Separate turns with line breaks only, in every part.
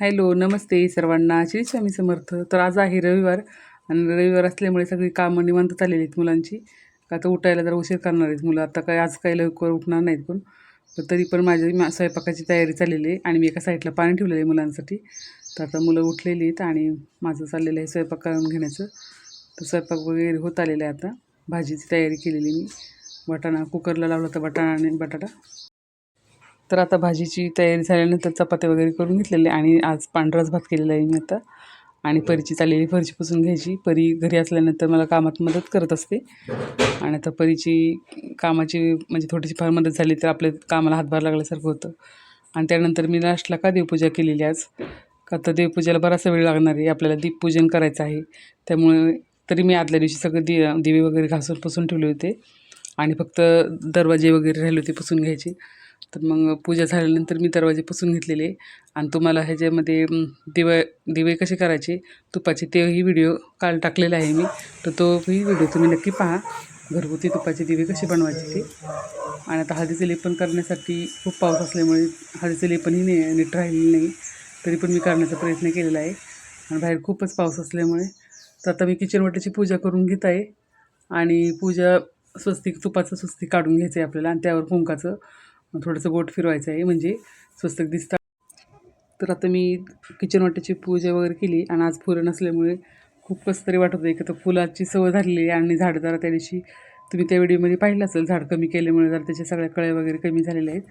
Hello नमस्ते सर्वांना. श्री स्वामी समर्थ. तर आज आहे रविवार आणि रविवार असल्यामुळे सगळी कामं निवांत चाललेली आहेत मुलांची. का तर उठायला जरा उशीर करणार आहेत मुलं. आता काय आज काही लवकर उठणार नाहीत पण तरी पण माझी मा स्वयंपाकाची तयारी चाललेली आहे आणि मी एका साईडला पाणी ठेवलेलं आहे मुलांसाठी. तर आता मुलं उठलेली आहेत आणि माझं चाललेलं आहे स्वयंपाक करून घेण्याचं. तर स्वयंपाक वगैरे होत आलेला आहे आता. भाजीची तयारी केलेली मी. वाटाणा कुकरला लावला तर वाटाणा आणि बटाटा. तर आता भाजीची तयारी झाल्यानंतर चपात्या वगैरे करून घेतलेले आणि आज पांढराच भात केलेला आहे मी आता. आणि परीची चाललेली फरची पुसून घ्यायची. परी घरी असल्यानंतर मला कामात मदत करत असते. आणि आता परीची कामाची म्हणजे थोडीशी फार मदत झाली तर आपल्या कामाला हातभार लागल्यासारखं होतं. आणि त्यानंतर मी लास्टला का देवपूजा केलेली आज? का तर देवपूजेला बराचसा वेळ लागणार आहे. आपल्याला दीपपूजन करायचं आहे. त्यामुळे तरी मी आदल्या दिवशी सगळं दि दिवे वगैरे घासून पुसून ठेवले होते. आणि फक्त दरवाजे वगैरे राहिले होते पुसून घ्यायचे. तर मग पूजा झाल्यानंतर मी दरवाजे पुसून घेतलेले. आणि तुम्हाला ह्याच्यामध्ये दिवे दिवे कसे करायचे तुपाचे तेही व्हिडिओ काल टाकलेला आहे मी. तर तोही व्हिडिओ तुम्ही नक्की पहा. घरगुती तुपाचे दिवे कसे बनवायचे ते. आणि आता हळदीचे लेपन करण्यासाठी खूप पाऊस असल्यामुळे हळदीचे लेपनही नाही नीट राहिलेलं नाही. तरी पण मी करण्याचा प्रयत्न केलेला आहे. आणि बाहेर खूपच पाऊस असल्यामुळे तर आता मी किचन वाट्याची पूजा करून घेत आहे. आणि पूजा स्वस्तिक तुपाचं स्वस्तिक काढून घ्यायचं आहे आपल्याला आणि त्यावर कुंकाचं. थोडंसं बोट फिरवायचं आहे म्हणजे स्वस्तक दिसतात तर आता मी किचन वाट्याची पूजा वगैरे केली आणि आज फुलं नसल्यामुळे खूप कसं तरी वाटत होतं. की तर फुलाची सवय झालेली आहे आणि झाड जरा त्या दिवशी तुम्ही त्या व्हिडिओमध्ये पाहिलं असेल झाड कमी केल्यामुळे जरा त्याच्या सगळ्या कळ्या वगैरे कमी झालेल्या आहेत.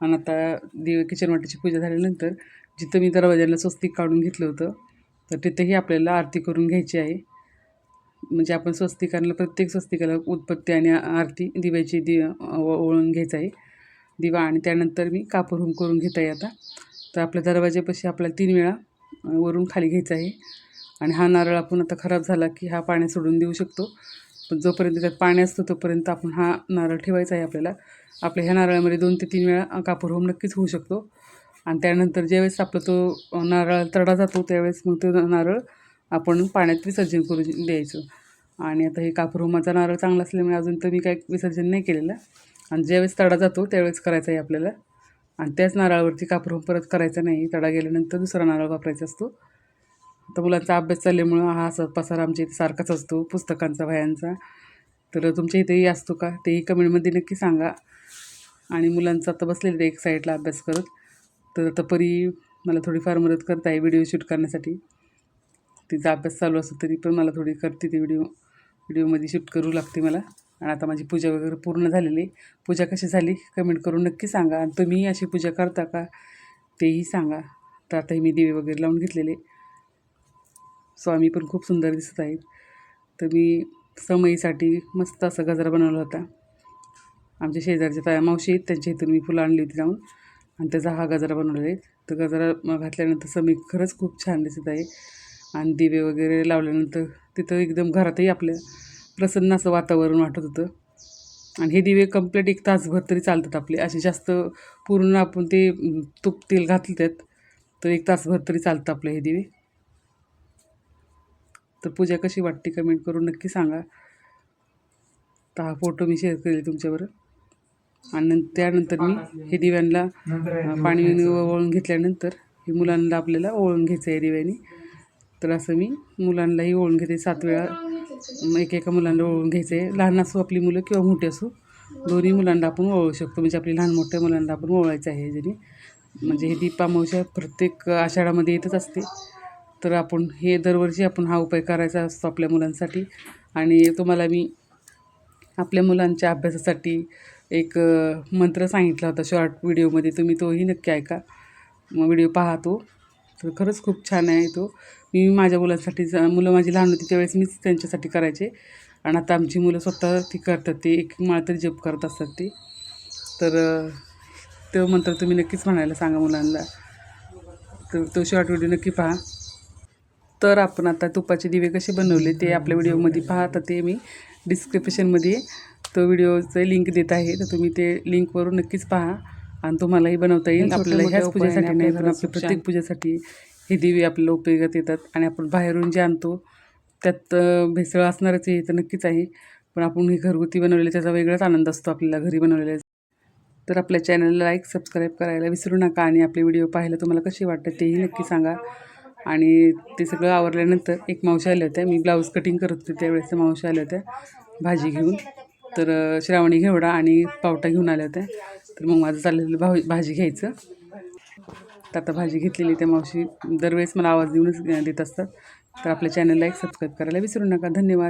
आणि आता देव किचन वाट्याची पूजा झाल्यानंतर जिथं मी दरवाजाला स्वस्तिक काढून घेतलं होतं तर तिथेही आपल्याला आरती करून घ्यायची आहे. म्हणजे आपण स्वस्तिकांना प्रत्येक स्वस्तिकाला उत्पत्ती आणि आरती दिव्याची दि ओळून घ्यायचं आहे. दिवा आणि त्यानंतर मी कापूर हुम करून घेत आहे आता. तर आपल्या दरवाजापाशी आपल्याला तीन वेळा वरून खाली घ्यायचा आहे. आणि हा नारळ आपण आता खराब झाला की हा पाण्यात सोडून देऊ शकतो. पण जोपर्यंत त्यात पाणी असतं तोपर्यंत आपण हा नारळ ठेवायचा आहे आपल्याला. आपल्या ह्या नारळामध्ये दोन ते तीन वेळा कापूर होम नक्कीच होऊ शकतो. आणि त्यानंतर ज्यावेळेस आपला तो नारळ तडा जातो त्यावेळेस मग तो नारळ आपण पाण्यात विसर्जन करू द्यायचं. आणि आता हे कापूर होमाचा नारळ चांगला असल्यामुळे अजून तर मी काय विसर्जन नाही केलेलं. आणि ज्यावेळेस तडा जातो त्यावेळेस करायचा आहे आपल्याला. आणि त्याच नारळावरती कापरून परत करायचा नाही. तडा गेल्यानंतर दुसरा नारळ वापरायचा असतो. तर मुलांचा अभ्यास चालल्यामुळं हा असा पसारा आमच्या इथे सारखाच असतो पुस्तकांचा वह्यांचा तर तुमच्या इथेही असतो का? तेही कमेंटमध्ये नक्की सांगा. आणि मुलांचा आता बसलेलं एक साईडला अभ्यास करत. तर आता परी मला थोडीफार मदत करत आहे व्हिडिओ शूट करण्यासाठी. तिचा अभ्यास चालू असतो तरी पण मला थोडी करते ती व्हिडिओ. व्हिडिओमध्ये शूट करू लागते मला. आणि आता माझी पूजा वगैरे पूर्ण झालेली आहे. पूजा कशी झाली कमेंट करून नक्की सांगा. आणि तुम्हीही अशी पूजा करता का तेही सांगा. तर आता मी दिवे वगैरे लावून घेतलेले स्वामी पण खूप सुंदर दिसत आहेत. तर मी समईसाठी मस्त असा गजरा बनवला होता. आमच्या शेजारच्या ताया मावशी आहेत. त्यांच्या इथून मी फुलं आणली होती जाऊन. आणि त्याचा हा गजरा बनवलेला आहे. तर गजरा घातल्यानंतर समी खरंच खूप छान दिसत आहे. आणि दिवे वगैरे लावल्यानंतर तिथं एकदम घरातही आपल्या प्रसन्न असं वातावरण वाटत होतं. आणि हे दिवे कंप्लीट एक तासभर तरी चालतात आपले. असे जास्त पूर्ण आपण ते तूप तेल घातलं त्यात तर एक तासभर तरी चालतं आपलं हे दिवे. तर पूजा कशी वाटते कमेंट करून नक्की सांगा. तर हा फोटो मी शेअर केले तुमच्याबरोबर. आणि त्यानंतर मी हे दिव्यांना पाणी ओळून घेतल्यानंतर हे मुलांना आपल्याला ओळून घ्यायचं आहे दिव्याने. तर असं मी मुलांनाही ओळून घेते सात वेळा. एक एका मुलांना ओळून घ्यायचे लहान असो आपली मुलं किंवा मोठी असो दोन्ही मुलांना आपण ओळू शकतो. म्हणजे आपली लहान मोठ्या मुलांना आपण ओळायचं आहे ज्याने. म्हणजे हे दीपामावश्या प्रत्येक आषाढामध्ये येतच असते. तर आपण हे दरवर्षी आपण हा उपाय करायचा असतो आपल्या मुलांसाठी. आणि तुम्हाला मी आपल्या मुलांच्या अभ्यासासाठी एक मंत्र सांगितला होता शॉर्ट व्हिडिओमध्ये तुम्ही तोही नक्की ऐका. मग व्हिडिओ पाहतो. तो तर खरंच खूप छान आहे तो. मी माझ्या मुलांसाठी मुलं माझी लहान होती त्यावेळेस मीच त्यांच्यासाठी करायचे. आणि आता आमची मुलं स्वतः ती करतात ते एक माळ तरी जप करत असतात ते. तर तो मंत्र तुम्ही नक्कीच म्हणायला सांगा मुलांना. तर तो शॉर्ट व्हिडिओ नक्की पहा. तर आपण आता तुपाचे दिवे कसे बनवले ते आपल्या व्हिडिओमध्ये पहा. तर ते मी डिस्क्रिप्शनमध्ये तो व्हिडिओचं लिंक देत आहे. तर तुम्ही ते लिंकवरून नक्कीच पहा. आणि तुम्हालाही बनवता येईल. आपल्याला ह्याच पूजेसाठी नाही पण
घरात
आपल्या प्रत्येक पूजेसाठी हे दिवे आपल्याला उपयोगात येतात आणि आपण बाहेरून जे आणतो त्यात भेसळ असणारच आहे तर नक्कीच आहे. पण आपण हे घरगुती बनवलेलं त्याचा वेगळाच आनंद असतो आपल्याला घरी बनवलेल्या तर आपल्या चॅनलला लाईक सबस्क्राईब करायला विसरू नका आणि आपले व्हिडिओ पाहायला तुम्हाला कसे वाटतं तेही नक्की सांगा. आणि ते सगळं आवरल्यानंतर एक मावशी आल्या होत्या. मी ब्लाऊज कटिंग करत होते त्यावेळेस मावशी आल्या होत्या. भाजी घेऊन. तर श्रावणी घेवडा आणि पावटा घेऊन आल्या होत्या. तर मग माझं चाललेलं भाव भाजी घ्यायचं. तर आता भाजी घेतलेली त्या मावशी दरवेळेस मला आवाज देऊनच देत असतात. तर आपल्या चॅनलला एक सबस्क्राईब करायला विसरू नका. धन्यवाद.